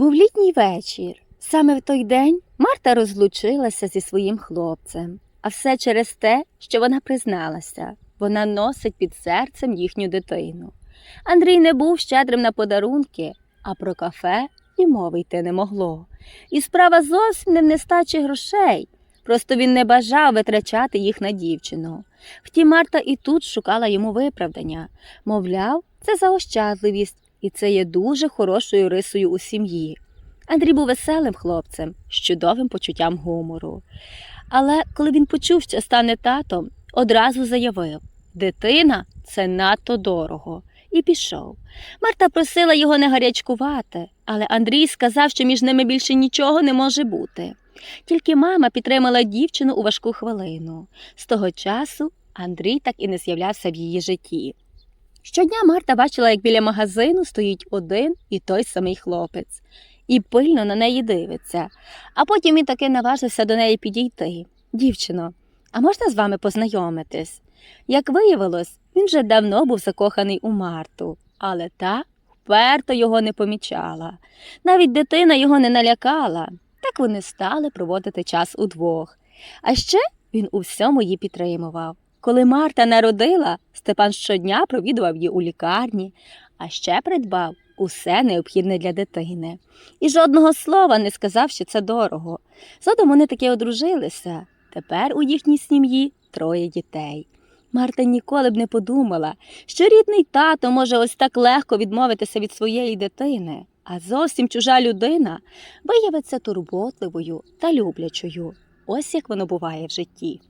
Був літній вечір. Саме в той день Марта розлучилася зі своїм хлопцем, а все через те, що вона призналася, вона носить під серцем їхню дитину. Андрій не був щедрим на подарунки, а про кафе і мови йти не могло. І справа зовсім не в нестачі грошей. Просто він не бажав витрачати їх на дівчину. Втім, Марта і тут шукала йому виправдання. Мовляв, це заощадливість, і це є дуже хорошою рисою у сім'ї. Андрій був веселим хлопцем з чудовим почуттям гумору. Але коли він почув, що стане татом, одразу заявив: дитина це надто дорого, і пішов. Марта просила його не гарячкувати, але Андрій сказав, що між ними більше нічого не може бути. Тільки мама підтримала дівчину у важку хвилину. З того часу Андрій так і не з'являвся в її житті. Щодня Марта бачила, як біля магазину стоїть один і той самий хлопець, і пильно на неї дивиться. А потім він таки наважився до неї підійти. Дівчино, а можна з вами познайомитись? Як виявилось, він вже давно був закоханий у Марту, але та вперто його не помічала. Навіть дитина його не налякала. Так вони стали проводити час удвох. А ще він у всьому її підтримував. Коли Марта народила, Степан щодня провідував її у лікарні, а ще придбав усе необхідне для дитини. І жодного слова не сказав, що це дорого. Згодом вони таки одружилися. Тепер у їхній сім'ї троє дітей. Марта ніколи б не подумала, що рідний тато може ось так легко відмовитися від своєї дитини, а зовсім чужа людина виявиться турботливою та люблячою. Ось як воно буває в житті.